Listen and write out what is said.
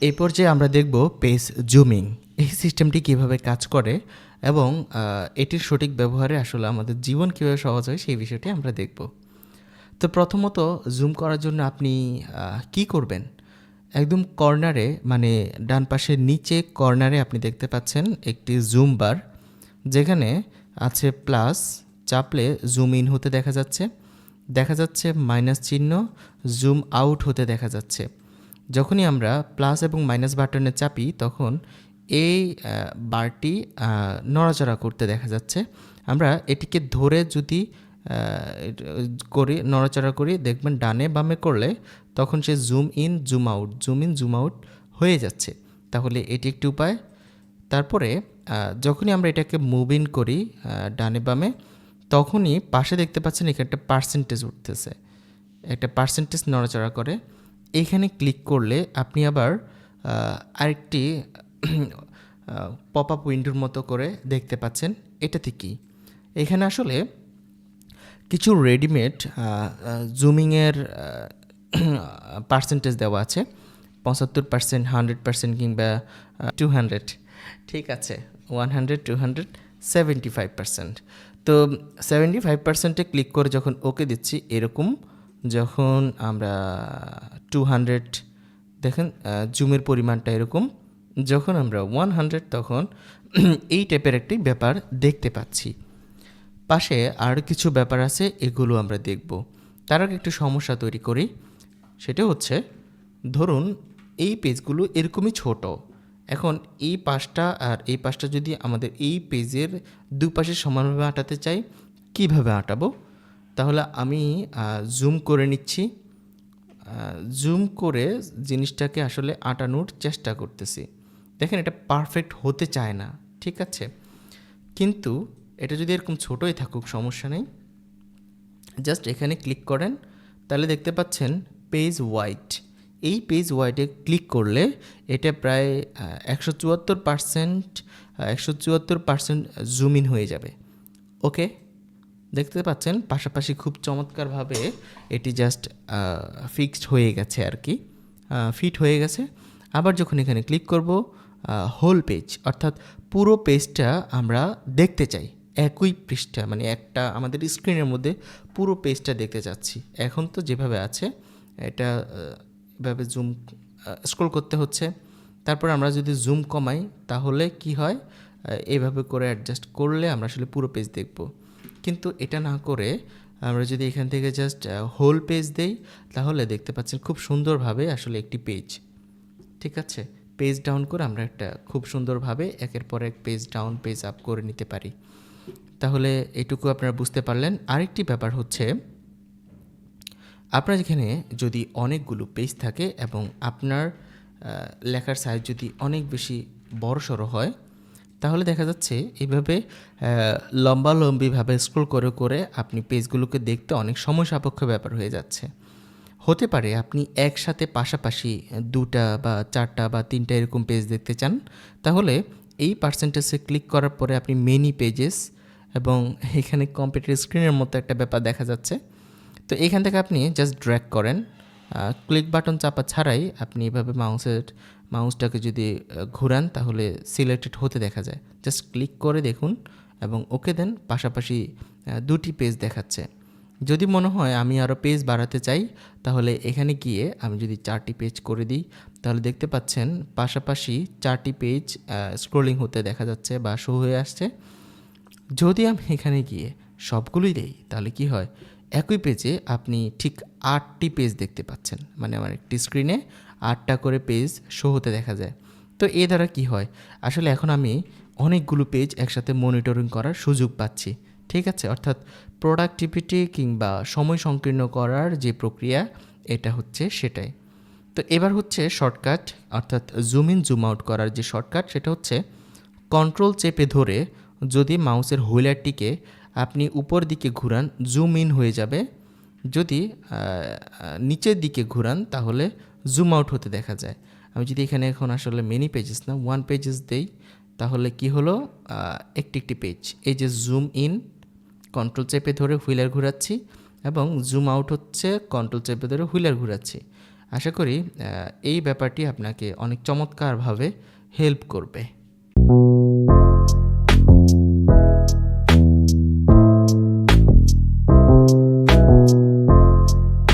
এই পর্যায়ে আমরা দেখব পেজ জুমিং। এই সিস্টেমটি কীভাবে কাজ করে এবং এটির সঠিক ব্যবহারে আসলে আমাদের জীবন কীভাবে সহজ হয় সেই বিষয়টি আমরা দেখব। তো প্রথমত জুম করার জন্য আপনি কি করবেন? একদম কর্নারে মানে ডান পাশের নিচে কর্নারে আপনি দেখতে পাচ্ছেন একটি জুম বার, যেখানে আছে প্লাস, চাপলে জুম ইন হতে দেখা যাচ্ছে। দেখা যাচ্ছে মাইনাস চিহ্ন, জুম আউট হতে দেখা যাচ্ছে। যখনই আমরা প্লাস এবং মাইনাস বাটনে চাপি, তখন এই বারটি নড়াচড়া করতে দেখা যাচ্ছে। আমরা এটিকে ধরে যদি করি, নড়াচড়া করি, দেখবেন ডানে বামে করলে তখন সে zoom in zoom out zoom in zoom out হয়ে যাচ্ছে। তাহলে এটি একটি উপায়। তারপরে যখনই আমরা এটাকে মুভ ইন করি ডানে বামে, তখনই পাশে দেখতে পাচ্ছেন এখানে একটা পার্সেন্টেজ উঠতেছে। একটা পার্সেন্টেজ নড়াচড়া করে। এইখানে ক্লিক করলে আপনি আবার আরেকটি পপ আপ উইন্ডোর মতো করে দেখতে পাচ্ছেন। এটাতে কি? এখানে আসলে কিছু রেডিমেড জুমিংয়ের পার্সেন্টেজ দেওয়া আছে। পঁচাত্তর পার্সেন্ট হান্ড্রেড পার্সেন্ট কিংবা টু হান্ড্রেড ঠিক আছে one hundred two hundred seventy five percent তো সেভেন্টি ফাইভ পার্সেন্টে ক্লিক করে যখন ওকে দিচ্ছি, এরকম যখন আমরা টু হান্ড্রেড দেখেন জুমের পরিমাণটা এরকম, যখন আমরা ওয়ান হান্ড্রেড তখন এই টাইপের একটি ব্যাপার দেখতে পাচ্ছি। পাশে আর কিছু ব্যাপার আছে, এগুলো আমরা দেখব। তার আগে একটু সমস্যা তৈরি করি। সেটা হচ্ছে, ধরুন, এই পেজগুলো এরকমই ছোট। এখন এই পাশটা আর এই পাশটা যদি আমাদের এই পেজের দুপাশে সমানভাবে আঁটাতে চাই, কীভাবে আঁটাবো? তাহলে আমি জুম করে নিচ্ছি। জুম করে জিনিসটাকে আসলে আটানোর চেষ্টা করতেছি। দেখেন এটা পারফেক্ট হতে চায় না, ঠিক আছে? কিন্তু এটা যদি এরকম ছোটোই থাকুক, সমস্যা নেই। জাস্ট এখানে ক্লিক করেন, তাহলে দেখতে পাচ্ছেন পেজ হোয়াইট এই পেজ হোয়াইটে ক্লিক করলে এটা প্রায় একশো চুয়াত্তর পার্সেন্ট একশো চুয়াত্তর পার্সেন্ট জুম ইন হয়ে যাবে। ওকে দেখতে পাচ্ছেন, পাশাপাশি খুব চমৎকারভাবে এটি জাস্ট ফিক্সড হয়ে গেছে আর কি। ফিট হয়ে গেছে। আবার যখন এখানে ক্লিক করব হোল পেজ অর্থাৎ পুরো পেজটা আমরা দেখতে চাই। একই পৃষ্ঠা মানে একটা আমাদের স্ক্রিনের মধ্যে পুরো পেজটা দেখতে চাচ্ছি। এখন তো যেভাবে আছে, এটা এভাবে জুম স্ক্রল করতে হচ্ছে। তারপর আমরা যদি জুম কমাই, তাহলে কি হয়? এভাবে করে অ্যাডজাস্ট করলে আমরা আসলে পুরো পেজ দেখব। কিন্তু এটা না করে আমরা যদি এখান থেকে জাস্ট হোল পেজ দেই, তাহলে দেখতে পাচ্ছেন খুব সুন্দরভাবে আসলে একটি পেজ ঠিক আছে? পেজ ডাউন করে আমরা একটা খুব সুন্দরভাবে একের পর এক পেজ ডাউন পেজ আপ করে নিতে পারি। তাহলে এটুকু আপনারা বুঝতে পারলেন। আরেকটি ব্যাপার হচ্ছে, আপনার এখানে যদি অনেকগুলো পেজ থাকে এবং আপনার লেখার সাইজ যদি অনেক বেশি বড়সড় হয় তাহলে দেখা যাচ্ছে এইভাবে লম্বালম্বিভাবে স্ক্রল করে করে আপনি পেজগুলোকে দেখতে অনেক সময় সাপেক্ষ ব্যাপার হয়ে যাচ্ছে। হতে পারে আপনি একসাথে পাশাপাশি দুটা বা চারটা বা তিনটা এরকম পেজ দেখতে চান। তাহলে এই পার্সেন্টেজে ক্লিক করার পরে আপনি মেনি পেজেস এবং এখানে কম্পিউটার স্ক্রিনের মতো একটা ব্যাপার দেখা যাচ্ছে। তো এখান থেকে আপনি জাস্ট ড্র্যাগ করেন। ক্লিক বাটন চাপা ছাড়াই আপনি এভাবে মাউসের মাউসটাকে যদি ঘোরান, তাহলে সিলেক্টেড হতে দেখা যায়। জাস্ট ক্লিক করে দেখুন এবং ওকে দেন পাশাপাশি দুটি পেজ দেখাচ্ছে। যদি মনে হয় আমি আরও পেজ বাড়াতে চাই, তাহলে এখানে গিয়ে আমি যদি চারটি পেজ করে দিই, তাহলে দেখতে পাচ্ছেন পাশাপাশি চারটি পেজ স্ক্রোলিং হতে দেখা যাচ্ছে বা শো হয়ে আসছে। যদি আমি এখানে গিয়ে সবগুলোই দেই, তাহলে কি হয়? একই পেজে আপনি ঠিক আটটি পেজ দেখতে পাচ্ছেন। মানে আমার একটি স্ক্রিনে আটটা করে পেজ শো হতে দেখা যায়। তো এ দ্বারা কি হয়? আসলে এখন আমি অনেকগুলো পেজ একসাথে মনিটরিং করার সুযোগ পাচ্ছি। ঠিক আছে? অর্থাৎ প্রোডাক্টিভিটি কিংবা সময় সংকীর্ণ করার যে প্রক্রিয়া, এটা হচ্ছে সেটাই। তো এবার হচ্ছে শর্টকাট অর্থাৎ জুম ইন জুম আউট করার যে শর্টকাট সেটা হচ্ছে কন্ট্রোল চেপে ধরে যদি মাউসের হুইলারটিকে আপনি উপর দিকে ঘুরান জুম ইন হয়ে যাবে। যদি নিচের দিকে ঘুরান, তাহলে জুম আউট হতে দেখা যায়। আমি যদি এখানে এখন আসলে মেনি পেজেস না ওয়ান পেজেস দেই, তাহলে কি হলো? একটি একটি পেজ এই যে জুম ইন কন্ট্রোল চেপে ধরে হুইলার ঘোরাচ্ছি এবং জুম আউট হচ্ছে কন্ট্রোল চেপে ধরে হুইলার ঘোরাচ্ছি। আশা করি এই ব্যাপারটি আপনাকে অনেক চমৎকারভাবে হেল্প করবে।